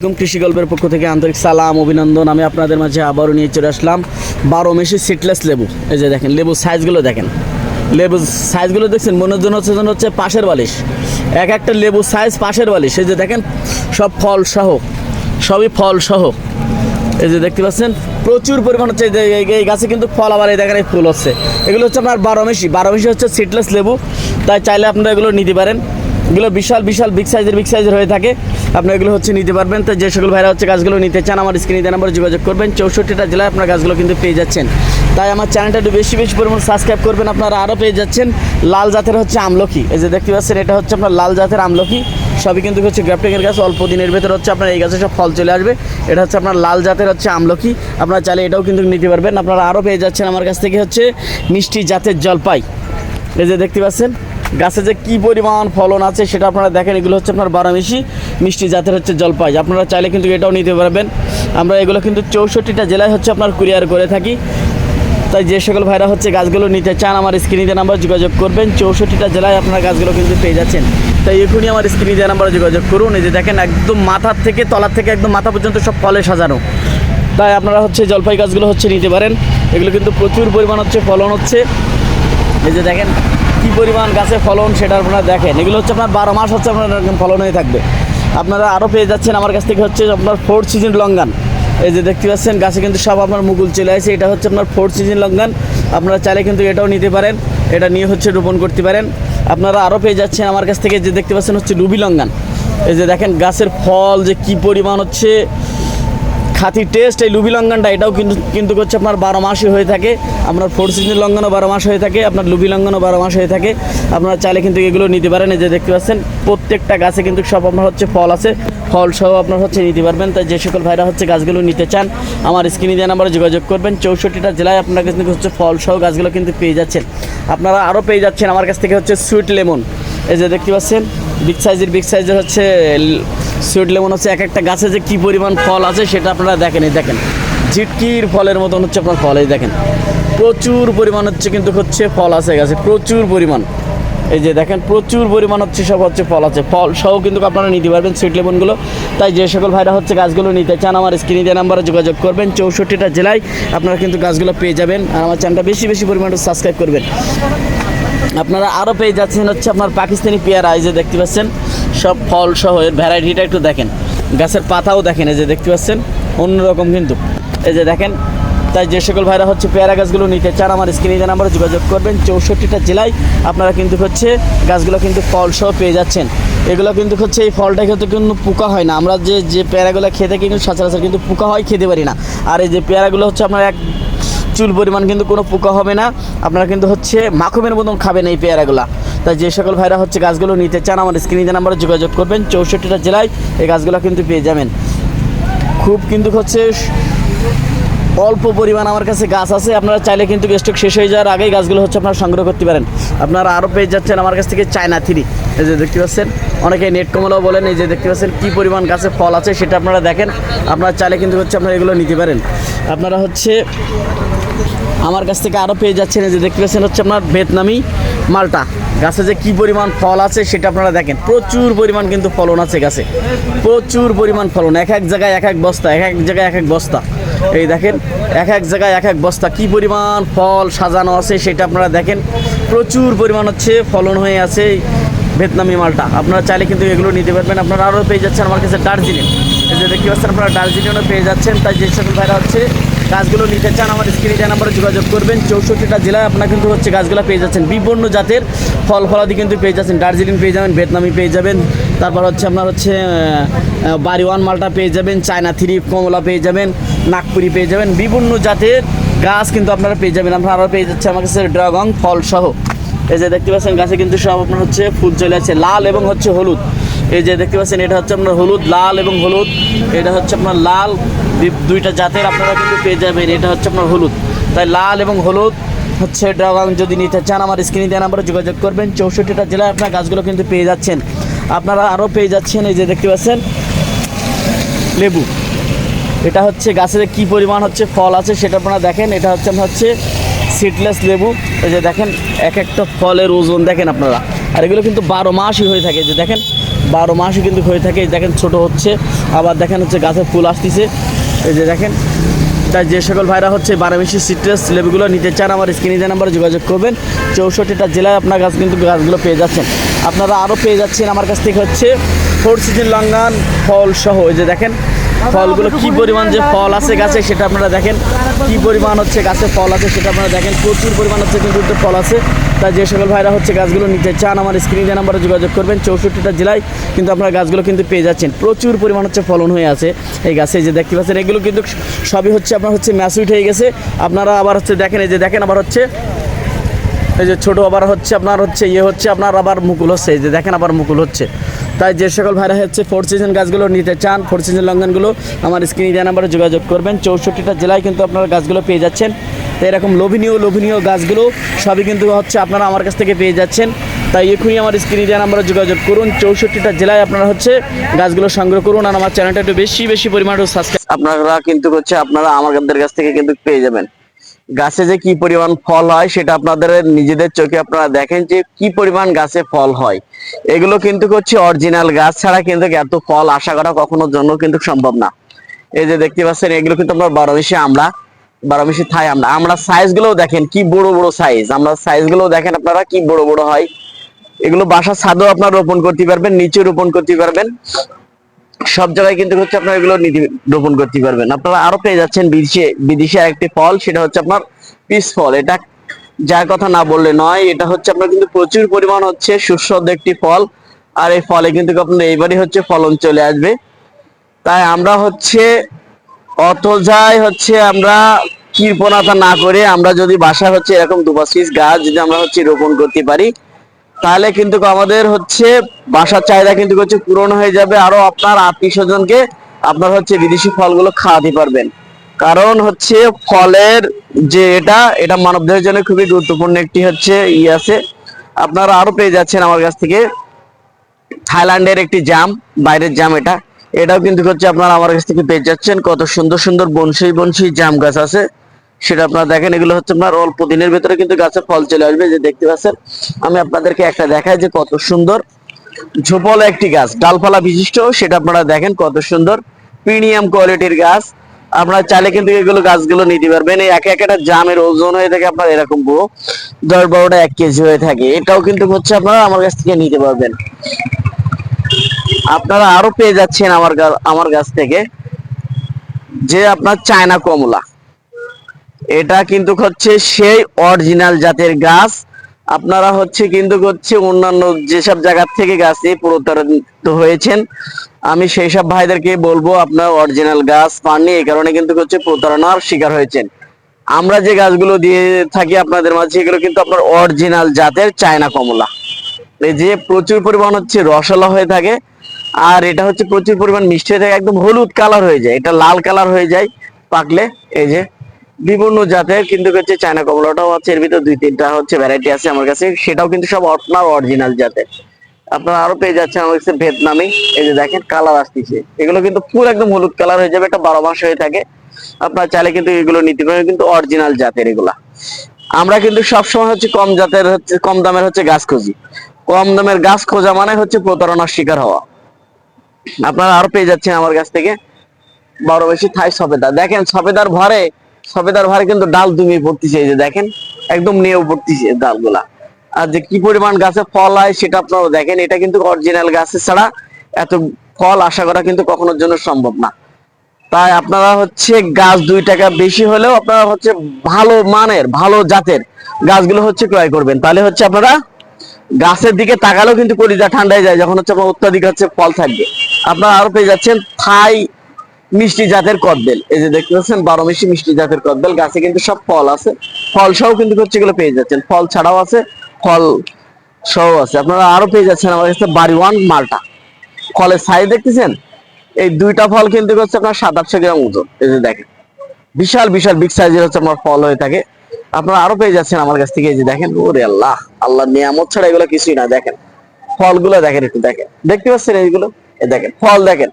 একদম কৃষি গল্পের পক্ষ থেকে আন্তরিক সালাম, অভিনন্দন। আমি আপনাদের মাঝে আবারও নিয়ে চলে আসলাম বারো মেশি সিটলেস লেবু। এই যে দেখেন লেবু সাইজগুলো দেখেন। লেবু সাইজগুলো দেখছেন, মনের জন্য হচ্ছে যেন হচ্ছে পাশের বালিশ। এক একটা লেবু সাইজ পাশের বালিশ। এই যে দেখেন, সব ফল সহ, সবই ফল সহ। এই যে দেখতে পাচ্ছেন, প্রচুর পরিমাণ হচ্ছে এই গাছে কিন্তু ফল আবার এই দেখেন এই ফুল হচ্ছে। এগুলো হচ্ছে আপনার বারো মেশি। বারো মেশি হচ্ছে সিটলেস লেবু। তাই চাইলে আপনারা এগুলো নিতে পারেন। এগুলো বিশাল বিশাল বিগ সাইজের বিগ সাইজের হয়ে থাকে। আপনি এগুলো হচ্ছে নিতে পারবেন। তো যে সকল ভাইরা হচ্ছে গাছগুলো নিতে চান, আমার স্ক্রিনে দেওয়া নাম্বারে যোগাযোগ করবেন। চৌষট্টিটা জেলায় আপনার গাছগুলো কিন্তু পেয়ে যাচ্ছেন। তাই আমার চ্যানেলটা একটু বেশি বেশি পরিমাণ সাবস্ক্রাইব করবেন, আপনারা আরও পেয়ে যাচ্ছেন। লাল জাতের হচ্ছে আমলকি। এই যে দেখতে পাচ্ছেন, এটা হচ্ছে আপনার লাল জাতের আমলকি। সবই কিন্তু হচ্ছে গ্রাফটিংয়ের গাছ। অল্প দিনের ভেতর হচ্ছে আপনার এই গাছে সব ফল চলে আসবে। এটা হচ্ছে আপনার লাল জাতের হচ্ছে আমলকি। আপনারা চাইলে এটাও কিন্তু নিতে পারবেন। আপনারা আরও পেয়ে যাচ্ছেন আমার কাছ থেকে হচ্ছে মিষ্টি জাতের জলপাই। এই যে দেখতে পাচ্ছেন গাছে যে কি পরিমাণ ফলন আছে সেটা আপনারা দেখেন, এগুলো হচ্ছে আপনার বারামিশি মিষ্টি জাতের হচ্ছে জলপাই। আপনারা চাইলে কিন্তু এটাও নিতে পারবেন। আমরা এগুলো কিন্তু চৌষট্টিটা জেলায় হচ্ছে আপনার কুরিয়ার করে থাকি। তাই যে সকল ভাইরা হচ্ছে গাছগুলো নিতে চান, আমার স্ক্রিনে নাম্বার যোগাযোগ করবেন। চৌষট্টিটা জেলায় আপনারা গাছগুলো কিন্তু পেয়ে যাচ্ছেন। তাই এখনই আমার স্ক্রিনে নাম্বারে যোগাযোগ করুন। এই যে দেখেন, একদম মাথার থেকে, তলার থেকে একদম মাথা পর্যন্ত সব ফলে সাজানো। তাই আপনারা হচ্ছে জলপাই গাছগুলো হচ্ছে নিতে পারেন। এগুলো কিন্তু প্রচুর পরিমাণ হচ্ছে ফলন হচ্ছে। এই যে দেখেন পরিমাণ গাছে ফলন সেটা আপনারা দেখেন। এগুলো হচ্ছে আপনার বারো মাস হচ্ছে আপনার এরকম ফলন হয়ে থাকবে। আপনারা আরও পেয়ে যাচ্ছেন, আমার কাছ থেকে হচ্ছে আপনার ফোর্থ সিজন লঙ্গান এই যে দেখতে পাচ্ছেন, গাছে কিন্তু সব আপনার মুকুল চলে আসে। এটা হচ্ছে আপনার ফোর্থ সিজন লঙ্গান আপনারা চাইলে কিন্তু এটাও নিতে পারেন। এটা নিয়ে হচ্ছে রোপণ করতে পারেন। আপনারা আরও পেয়ে যাচ্ছেন, আমার কাছ থেকে যে দেখতে পাচ্ছেন হচ্ছে রুবি লঙ্গান এই যে দেখেন, গাছের ফল যে কি পরিমাণ হচ্ছে খাতি টেস্ট এই লুবি লঙ্ঘনটা এটাও কিন্তু কিন্তু হচ্ছে আপনার বারো মাসই হয়ে থাকে। আপনার ফোর সিজন লঙ্ঘনও বারো মাস হয়ে থাকে, আপনার লুবি লঙ্ঘনও বারো মাস হয়ে থাকে। আপনারা চাইলে কিন্তু এগুলো নিতে পারেন, এই যে দেখতে পাচ্ছেন, প্রত্যেকটা গাছে কিন্তু সব আপনার হচ্ছে ফল আছে। ফল সহ আপনার হচ্ছে নিতে পারবেন। তাই যে সকল ভাইরা হচ্ছে গাছগুলো নিতে চান, আমার স্ক্রিনে দেওয়া নাম্বারে যোগাযোগ করবেন। চৌষট্টিটা জেলায় আপনার কাছে কিন্তু হচ্ছে ফল সহ গাছগুলো কিন্তু পেয়ে যাচ্ছেন। আপনারা আরও পেয়ে যাচ্ছেন আমার কাছ থেকে হচ্ছে সুইট লেমন এই যে দেখতে পাচ্ছেন বিগ সাইজের বিগ সাইজের হচ্ছে সুইট লেমন হচ্ছে এক একটা গাছে যে কী পরিমাণ ফল আছে সেটা আপনারা দেখেন দেখেন। ঝিটকির ফলের মতন হচ্ছে আপনার ফল, এই দেখেন। প্রচুর পরিমাণ হচ্ছে কিন্তু হচ্ছে ফল আছে গাছে, প্রচুর পরিমাণ। এই যে দেখেন, প্রচুর পরিমাণ হচ্ছে সব হচ্ছে ফল আছে। ফল সহ কিন্তু আপনারা নিতে পারবেন সুইট লেমনগুলো তাই যে সকল ভাইরা হচ্ছে গাছগুলো নিতে চান, আমার স্ক্রিনে দেওয়া নাম্বারে যোগাযোগ করবেন। চৌষট্টিটা জেলায় আপনারা কিন্তু গাছগুলো পেয়ে যাবেন আর আমার চ্যানেলটা বেশি বেশি পরিমাণে সাবস্ক্রাইব করবেন। আপনারা আরও পেয়ে যাচ্ছেন হচ্ছে আপনার পাকিস্তানি পেয়ারা, এই যে দেখতে পাচ্ছেন। সব ফল সহ এর ভ্যারাইটিটা একটু দেখেন। গাছের পাতাও দেখেন, এই যে দেখতে পাচ্ছেন? অন্যরকম কিন্তু। এই যে দেখেন, তাই যে সকল ভাইরা হচ্ছে পেয়ারা গাছগুলো নিতে চান, আমার স্ক্রিনে যে নাম্বারে যোগাযোগ করবেন, চৌষট্টিটা জেলায় আপনারা কিন্তু হচ্ছে গাছগুলো কিন্তু ফল সহ পেয়ে যাচ্ছেন। এগুলো কিন্তু হচ্ছে, এই ফলটা কিন্তু কিন্তু পোকা হয় না। আমরা যে যে পেয়ারাগুলো খেতে কিন্তু সচরাচর কিন্তু পোকা হয়, খেতে পারি না। আর এই যে পেয়ারাগুলো হচ্ছে আপনার এক চুল পরিমাণ কিন্তু কোনো পোকা হবে না। আপনারা কিন্তু হচ্ছে মাখমের মতন খাবেন এই পেয়ারাগুলা। তাই যে সকল ভাইরা হচ্ছে গাছগুলো নিতে চান আমার স্ক্রিনে নাম্বারে যোগাযোগ করবেন, চৌষট্টিটা জেলায় এই গাছগুলো কিন্তু পেয়ে যাবেন। খুব কিন্তু হচ্ছে অল্প পরিমাণ আমার কাছে গাছ আছে, আপনারা চাইলে কিন্তু স্টক শেষ হয়ে যাওয়ার আগেই গাছগুলো হচ্ছে আপনারা সংগ্রহ করতে পারেন। আপনারা আরও পেয়ে যাচ্ছেন আমার কাছ থেকে চায়না থ্রি। এই যে দেখতে পাচ্ছেন, অনেকে নেট কমলাও বলেন, এই যে দেখতে পাচ্ছেন কী পরিমাণ গাছে ফল আছে সেটা আপনারা দেখেন। আপনারা চাইলে কিন্তু হচ্ছে আপনারা এগুলো নিতে পারেন। আপনারা হচ্ছে আমার কাছ থেকে আরও পেয়ে যাচ্ছেন, এই যে দেখতে পাচ্ছেন হচ্ছে আপনার ভিয়েতনামি মালটা। গাছে যে কী পরিমাণ ফল আছে সেটা আপনারা দেখেন। প্রচুর পরিমাণ কিন্তু ফলন আছে গাছে। প্রচুর পরিমাণ ফলন। এক এক জায়গায় এক এক বস্তা, এক এক জায়গায় এক এক বস্তা। এই দেখেন, এক এক জায়গায় এক এক বস্তা। কী পরিমাণ ফল সাজানো আছে সেটা আপনারা দেখেন। প্রচুর পরিমাণ হচ্ছে ফলন হয়ে আছে ভিয়েতনামি মালটা। আপনারা চাইলে কিন্তু এগুলো নিতে পারবেন। আপনারা আরও পেয়ে যাচ্ছেন আমার কাছে দার্জিলিং। এই যে দেখতে পাচ্ছেন, আপনারা দার্জিলিংও পেয়ে যাচ্ছেন। তাই যে সকল ভাইরা হচ্ছে গাছগুলো নিতে চান আমার স্ক্রিনে দেওয়া নাম্বারে যোগাযোগ করবেন। চৌষট্টিটা জেলায় আপনার কিন্তু হচ্ছে গাছগুলো পেয়ে যাচ্ছেন। বিভিন্ন জাতের ফল ফলাদি কিন্তু পেয়ে যাচ্ছেন। দার্জিলিং পেয়ে যাবেন, ভিয়েতনামি পেয়ে যাবেন। তারপর হচ্ছে আপনার হচ্ছে বাড়িওয়ান মালটা পেয়ে যাবেন, চায়না থ্রি, কমলা পেয়ে যাবেন, নাগপুরি পেয়ে যাবেন। বিভিন্ন জাতের গাছ কিন্তু আপনারা পেয়ে যাবেন। আপনারা আরও পেয়ে যাচ্ছে আমার কাছে ড্রাগন ফল সহ এই যে দেখতে পাচ্ছেন, গাছে কিন্তু সব আপনার হচ্ছে ফুল চলে আছে লাল এবং হচ্ছে হলুদ। এই যে দেখতে পাচ্ছেন, এটা হচ্ছে আপনার হলুদ, লাল এবং হলুদ। এটা হচ্ছে আপনার লাল দুইটা জাতের আপনারা কিন্তু পেয়ে যাবেন। এটা হচ্ছে আপনার হলুদ। তাই লাল এবং হলুদ হচ্ছে ড্রাগন যদি নিতে চান, আমার স্ক্রিনে দেওয়া নাম্বারে যোগাযোগ করবেন। চৌষট্টিটা জেলায় আপনার গাছগুলো কিন্তু পেয়ে যাচ্ছেন। আপনারা আরও পেয়ে যাচ্ছেন এই যে দেখতে পাচ্ছেন, লেবু। এটা হচ্ছে গাছের কি পরিমাণ হচ্ছে ফল আছে সেটা আপনারা দেখেন। এটা হচ্ছে হচ্ছে সিডলেস লেবু। এই যে দেখেন, এক একটা ফলের ওজন দেখেন আপনারা। আর এগুলো কিন্তু বারো মাসই হয়ে থাকে। যে দেখেন বারো মাসই কিন্তু হয়ে থাকে। দেখেন ছোট হচ্ছে। আবার দেখেন হচ্ছে গাছে ফুল আসতেছে। এই যে দেখেন, তাই যে সকল ভাইরা হচ্ছে বারামেশি সিট্রাস লেবুগুলো নিতে চান, আমার স্ক্রিনে যে নাম্বারে যোগাযোগ করবেন। চৌষট্টিটা জেলায় আপনার গাছ কিন্তু গাছগুলো পেয়ে যাচ্ছেন। আপনারা আরও পেয়ে যাচ্ছেন আমার কাছ থেকে হচ্ছে ফোর সিজন লঙ্গান ফল সহ এই যে দেখেন ফলগুলো কি পরিমাণ যে ফল আছে গাছে সেটা আপনারা দেখেন। কি পরিমাণ হচ্ছে গাছে ফল আছে সেটা আপনারা দেখেন। প্রচুর পরিমাণ হচ্ছে কিন্তু ফল আছে। তাই যে সকল ভাইরা হচ্ছে গাছগুলো নিতে চান আমার স্ক্রিনে নাম্বারে যোগাযোগ করবেন চৌষট্টিটা জেলায় কিন্তু আপনারা গাছগুলো কিন্তু পেয়ে যাচ্ছেন। প্রচুর পরিমাণ হচ্ছে ফলন হয়ে আছে এই গাছে যে দেখতে পাচ্ছেন এগুলো কিন্তু সবই হচ্ছে আপনার হচ্ছে ম্যাসুইট হয়ে গেছে। আপনারা আবার হচ্ছে দেখেন এই যে দেখেন আবার হচ্ছে এই যে ছোটো আবার হচ্ছে আপনার হচ্ছে ইয়ে হচ্ছে আপনার আবার মুকুল হচ্ছে এই যে দেখেন আবার মুকুল হচ্ছে। তাই যে সকল ভাইরা হচ্ছে ফোর সিজন গাছগুলো নিতে চান ফোর সিজন লঙ্ঘনগুলো, আমার স্ক্রিনে দেওয়া নাম্বারে যোগাযোগ করবেন। চৌষট্টিটা জেলায় কিন্তু আপনারা গাছগুলো পেয়ে যাচ্ছেন। তো এরকম লোভনীয় লোভনীয় গাছগুলো সবই কিন্তু হচ্ছে আপনারা আমার কাছ থেকে পেয়ে যাচ্ছেন। তাই এখনই আমার স্ক্রিনে দেওয়া নাম্বারে যোগাযোগ করুন। চৌষট্টিটা জেলায় আপনারা হচ্ছে গাছগুলো সংগ্রহ করুন আর আমার চ্যানেলটা একটু বেশি বেশি পরিমাণে সাবস্ক্রাইব আপনারা কিন্তু হচ্ছে আপনারা আমাদের কাছ থেকে কিন্তু পেয়ে যাবেন। গাছে যে কি পরিমাণ ফল হয় সেটা আপনাদের নিজেদের চোখে আপনারা দেখেন যে কি পরিমাণ গাছে ফল হয়। এগুলো কিন্তু হচ্ছে অরিজিনাল গাছ ছাড়া কিন্তু এত ফল আশা করা কখনো জন্য কিন্তু সম্ভব না। এই যে দেখতে পাচ্ছেন, এগুলো কিন্তু আপনার বারো মিশে আমরা বারো মিশে থাই আমরা। আমরা সাইজগুলো দেখেন কি বড় বড় সাইজ আমরা সাইজগুলো দেখেন আপনারা কি বড় বড় হয়। এগুলো বাসার ছাদও আপনারা রোপণ করতে পারবেন, নিচে রোপণ করতে পারবেন। সব জায়গায় কিন্তু হচ্ছে আপনার এগুলো নীতি- রোপণ করতে পারবেন। আপনারা আরও পেয়ে যাচ্ছেন বিদেশে বিদেশে একটি ফল, সেটা হচ্ছে আপনার পিস ফল এটা যার কথা না বললে নয়, এটা হচ্ছে আপনার কিন্তু প্রচুর পরিমাণ হচ্ছে সুস্বাদু একটি ফল। আর এই ফলে কিন্তু আপনার এইবারই হচ্ছে ফলন চলে আসবে। তাই আমরা হচ্ছে, অত যাই হচ্ছে আমরা কৃপণতা না করে আমরা যদি বাসা হচ্ছে এরকম দুপাশিস গাছ যদি আমরা হচ্ছে রোপণ করতে পারি তাহলে কিন্তু আমাদের হচ্ছে বাসার চাহিদা কিন্তু হচ্ছে পূরণ হয়ে যাবে। আরও আপনার আত্মীয় স্বজনকে আপনার হচ্ছে বিদেশি ফলগুলো খাওয়াতে পারবেন। কারণ হচ্ছে ফলের যে এটা এটা মানবদেহের জন্য খুবই গুরুত্বপূর্ণ একটি হচ্ছে ই আছে। আপনারা আরও পেয়ে যাচ্ছেন আমার কাছ থেকে। থাইল্যান্ডের একটি জাম, বাইরের জাম এটা। এটাও কিন্তু হচ্ছে আপনারা আমার কাছ থেকে পেয়ে যাচ্ছেন। কত সুন্দর সুন্দর বনশি বনশি জাম গাছ আছে। সেটা আপনারা দেখেন, এগুলো হচ্ছে আপনার অল্প দিনের ভেতরে কিন্তু গাছে ফল চলে আসবে যে দেখতে পাচ্ছেন। আমি আপনাদেরকে একটা দেখাই যে কত সুন্দর ঝোপল একটি গাছ, ডালপালা বিশিষ্ট, সেটা আপনারা দেখেন কত সুন্দর, প্রিমিয়াম কোয়ালিটির গাছ। আপনারা চাইলে কিন্তু এগুলো গাছগুলো নিতে পারবেন, এই এক একটা জামের ওজন হয়ে থাকে আপনার এরকম পুরো দশ বারোটা এক কেজি হয়ে থাকে, এটাও কিন্তু হচ্ছে আপনারা আমার কাছ থেকে নিতে পারবেন। আপনারা আরও পেয়ে যাচ্ছেন আমার আমার কাছ থেকে, যে আপনার চায়না কমলা। এটা কিন্তু হচ্ছে সেই অরিজিনাল জাতের গাছ। আপনারা হচ্ছে কিন্তু হচ্ছে অন্যান্য যেসব জায়গা থেকে গাছে প্রতারিত হয়েছেন, আমি সেই সব ভাইদেরকে বলব আপনার অরিজিনাল গাছ পাননি, এই কারণে কিন্তু হচ্ছে প্রতারণার শিকার হয়েছেন। আমরা যে গাছগুলো দিয়ে থাকি আপনাদের মাঝে এগুলো কিন্তু আপনার অরিজিনাল জাতের চায়না কমলা। এই যে প্রচুর পরিমাণ হচ্ছে রসালো হয়ে থাকে, আর এটা হচ্ছে প্রচুর পরিমাণ মিষ্টি হয়ে থাকে, একদম হলুদ কালার হয়ে যায়, এটা লাল কালার হয়ে যায় পাকলে, এই যে বিভিন্ন জাতের কিন্তু হচ্ছে চায়না কমলাটাও আছে, এর ভিতর দুই তিনটা হচ্ছে ভ্যারাইটি আছে আমার কাছে। সেটাও কিন্তু সব আপনার অরিজিনাল জাতের। আপনারা আরও পেয়ে যাচ্ছেন আমার কাছে ভিয়েতনামি। এই যে দেখেন কালার আসতেছে। এগুলো কিন্তু পুরো একদম হলুদ কালার হয়ে যাবে, এটা বারো মাস হয়ে থাকে। আপনারা চাইলে কিন্তু এগুলো নিতে পারেন, কিন্তু অরিজিনাল জাতের এগুলা। আমরা কিন্তু সবসময় হচ্ছে কম জাতের হচ্ছে, কম দামের হচ্ছে গাছ খুঁজি। কম দামের গাছ খোঁজা মানে হচ্ছে প্রতারণার শিকার হওয়া। আপনারা আরও পেয়ে যাচ্ছেন আমার কাছ থেকে। বড় বেশি থাই সবেদা দেখেন সবেদার ভরে সবেদার ভরে কিন্তু ডাল তুমি পড়তেছে এই যে দেখেন, একদম নিয়েও পড়তেছে ডালগুলা। আর যে কি পরিমাণ গাছে ফল হয় সেটা আপনারা দেখেন, এটা কিন্তু অরিজিনাল গাছের ছাড়া এত ফল আশা করা কিন্তু কখনোর জন্য সম্ভব না। তাই আপনারা হচ্ছে গাছ দুই টাকা বেশি হলেও আপনারা হচ্ছে ভালো মানের, ভালো জাতের গাছগুলো হচ্ছে ক্রয় করবেন। তাহলে হচ্ছে আপনারা গাছের দিকে তাকালেও কিন্তু কলিজা ঠান্ডায় যায়, যখন হচ্ছে আপনার অত্যাধিক হচ্ছে ফল থাকবে। আপনারা আরও পেয়ে যাচ্ছেন থাই মিষ্টি জাতের কদবেল। এই যে দেখতে পাচ্ছেন, বারো মিষ্টি মিষ্টি জাতের কদবেল। গাছে কিন্তু সব ফল আছে। ফল সহ কিন্তু হচ্ছে এগুলো পেয়ে যাচ্ছেন। ফল ছাড়াও আছে, ফল সহ আছে। আপনারা আরও পেয়ে যাচ্ছেন আমার কাছে বাড়ি ওয়ান মালটা। ফলের সাইজ দেখতেছেন? এই দুইটা ফল কিন্তু হচ্ছে আপনার সাত আটশো গ্রাম ওজন। এই যে দেখেন। বিশাল বিশাল বিগ সাইজের হচ্ছে আমার ফল হয়ে থাকে। আপনারা আরও পেয়ে যাচ্ছেন আমার কাছ থেকে। এই যে দেখেন, ওরে আল্লাহ! আল্লাহ নিয়ামত ছাড়া এগুলো কিছুই না। দেখেন, ফলগুলো দেখেন একটু দেখেন। দেখতে পাচ্ছেন এইগুলো? দেখেন, ফল দেখেন।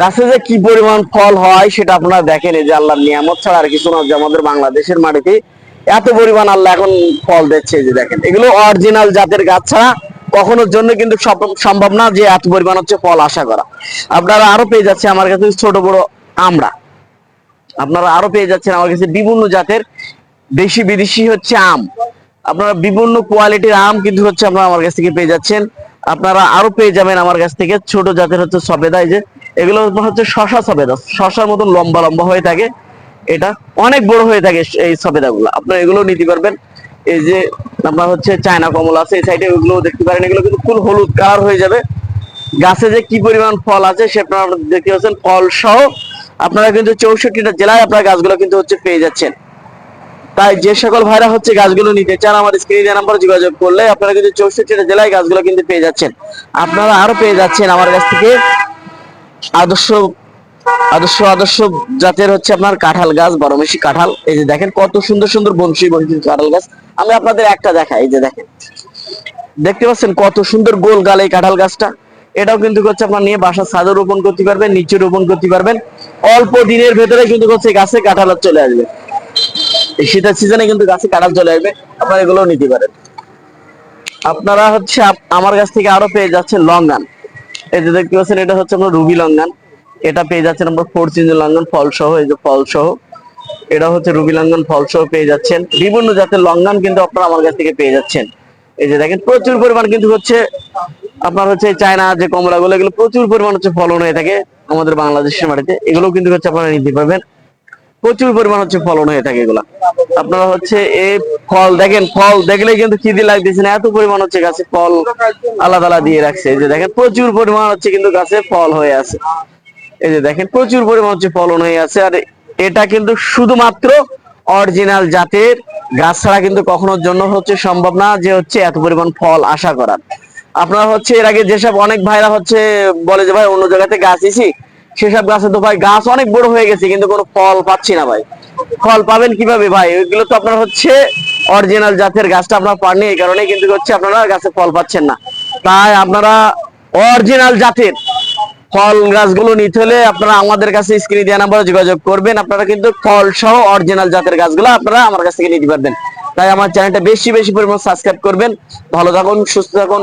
গাছে যে কি পরিমাণ ফল হয় সেটা আপনারা দেখেন, এই যে আল্লাহর নিয়ামত ছাড়া আর কিছু না, যে আমাদের বাংলাদেশের মাটিতে এত পরিমাণ আল্লাহ এখন ফল দিচ্ছে যে দেখেন। এগুলো অরিজিনাল জাতের গাছ ছাড়া কখনোর জন্য কিন্তু সম্ভব না যে এত পরিমাণ হচ্ছে ফল আশা করা। আপনারা আরও পেয়ে যাচ্ছে আমার কাছে ছোট বড় আমরা। আপনারা আরও পেয়ে যাচ্ছেন আমার কাছে বিভিন্ন জাতের দেশি বিদেশি হচ্ছে আম। আপনারা বিভিন্ন কোয়ালিটির আম কিন্তু হচ্ছে আপনারা আমার কাছ থেকে পেয়ে যাচ্ছেন। আপনারা আরও পেয়ে যাবেন আমার কাছ থেকে। ছোট জাতের হচ্ছে সবেদা এই যে এগুলো হচ্ছে শশা সবেদা শশার মতন লম্বা লম্বা হয়ে থাকে। এটা অনেক বড় হয়ে থাকে এই সবেদা গুলো আপনারা এগুলো নিতে পারবেন। এই যে আপনার হচ্ছে চায়না কমলা আছে, এই সাইডে ওগুলো দেখতে পারেন। এগুলো কিন্তু ফুল হলুদ কালার হয়ে যাবে। গাছে যে কি পরিমাণ ফল আছে সেটা আপনারা দেখতে পাচ্ছেন ফল সহ। আপনারা কিন্তু চৌষট্টিটা জেলায় আপনারা গাছগুলো কিন্তু হচ্ছে পেয়ে যাচ্ছেন। তাই যে সকল ভাইরা হচ্ছে গাছগুলো নিতে চান, আমার স্ক্রিনে নাম্বার যোগাযোগ করলে আপনারা কিন্তু চৌষট্টিটা জেলায় গাছগুলো কিন্তু পেয়ে যাচ্ছেন। আপনারা আরও পেয়ে যাচ্ছেন আমার কাছ থেকে। আদর্শ আদর্শ আদর্শ জাতের হচ্ছে আপনার কাঁঠাল গাছ বড়মেশি কাঁঠাল। এই যে দেখেন কত সুন্দর সুন্দর বংশী বংশী কাঁঠাল গাছ। আমি আপনাদের একটা দেখাই, এই যে দেখেন। দেখতে পাচ্ছেন কত সুন্দর গোল গাল এই কাঁঠাল গাছটা। এটাও কিন্তু হচ্ছে আপনার নিয়ে বাসার ছাদে রোপণ করতে পারবেন নিচে রোপণ করতে পারবেন। অল্প দিনের ভেতরে কিন্তু হচ্ছে গাছে কাঁঠাল চলে আসবে। শীতের সিজনে কিন্তু গাছে কাঁঠাল চলে আসবে, আপনারা এগুলো নিতে পারেন। আপনারা হচ্ছে আমার কাছ থেকে আরও পেয়ে যাচ্ছেন লঙ্গান। এই যে দেখতে পাচ্ছেন, এটা হচ্ছে আপনার রুবি লঙ্গান। এটা পেয়ে যাচ্ছেন আমরা ফোর সিজন লঙ্ঘন ফল সহ, এই যে ফল সহ। এটা হচ্ছে রুবি লঙ্ঘন ফল সহ পেয়ে যাচ্ছেন। বিভিন্ন জাতের লঙ্ঘন কিন্তু আপনারা আমার কাছ থেকে পেয়ে যাচ্ছেন। এই যে দেখেন, প্রচুর পরিমাণ কিন্তু হচ্ছে, আপনার হচ্ছে চায়না, যে কমলা গুলো এগুলো প্রচুর পরিমাণ হচ্ছে ফলন হয়ে থাকে আমাদের বাংলাদেশের মাটিতে। এগুলো কিন্তু হচ্ছে আপনারা নিতে পারবেন। প্রচুর পরিমাণ হচ্ছে ফলন হয়ে থাকে এগুলা। আপনারা হচ্ছে এই ফল দেখেন, ফল দেখলে কিন্তু খিদি লাগতেছে না, এত পরিমাণ হচ্ছে গাছে ফল আলাদা আলাদা দিয়ে রাখছে। এই যে দেখেন, প্রচুর পরিমাণ হচ্ছে কিন্তু গাছে ফল হয়ে আছে। এই যে দেখেন, প্রচুর পরিমাণ হচ্ছে ফলন হয়ে আছে। আর এটা কিন্তু শুধুমাত্র অরিজিনাল জাতের গাছ ছাড়া কিন্তু কখনোর জন্য হচ্ছে সম্ভব না যে হচ্ছে এত পরিমাণ ফল আশা করার। আপনারা হচ্ছে এর আগে যেসব অনেক ভাইরা হচ্ছে বলে যে, ভাই, অন্য জায়গাতে গাছ দিছি? সেসব গাছে তো ভাই গাছ অনেক বড় হয়ে গেছে, কিন্তু কোনো ফল পাচ্ছি না ভাই। ফল পাবেন কীভাবে ভাই? ওইগুলো তো আপনার হচ্ছে অরিজিনাল জাতের গাছটা আপনার পাননি এই কারণে, কিন্তু হচ্ছে আপনারা গাছে ফল পাচ্ছেন না। তাই আপনারা অরিজিনাল জাতের ফল গাছগুলো নিতে হলে আপনারা আমাদের কাছে স্ক্রিনে দেওয়া নাম্বারে যোগাযোগ করবেন। আপনারা কিন্তু ফল সহ অরিজিনাল জাতের গাছগুলো আপনারা আমার কাছ থেকে নিতে পারবেন। তাই আমার চ্যানেলটা বেশি বেশি পরিমাণ সাবস্ক্রাইব করবেন। ভালো থাকুন, সুস্থ থাকুন।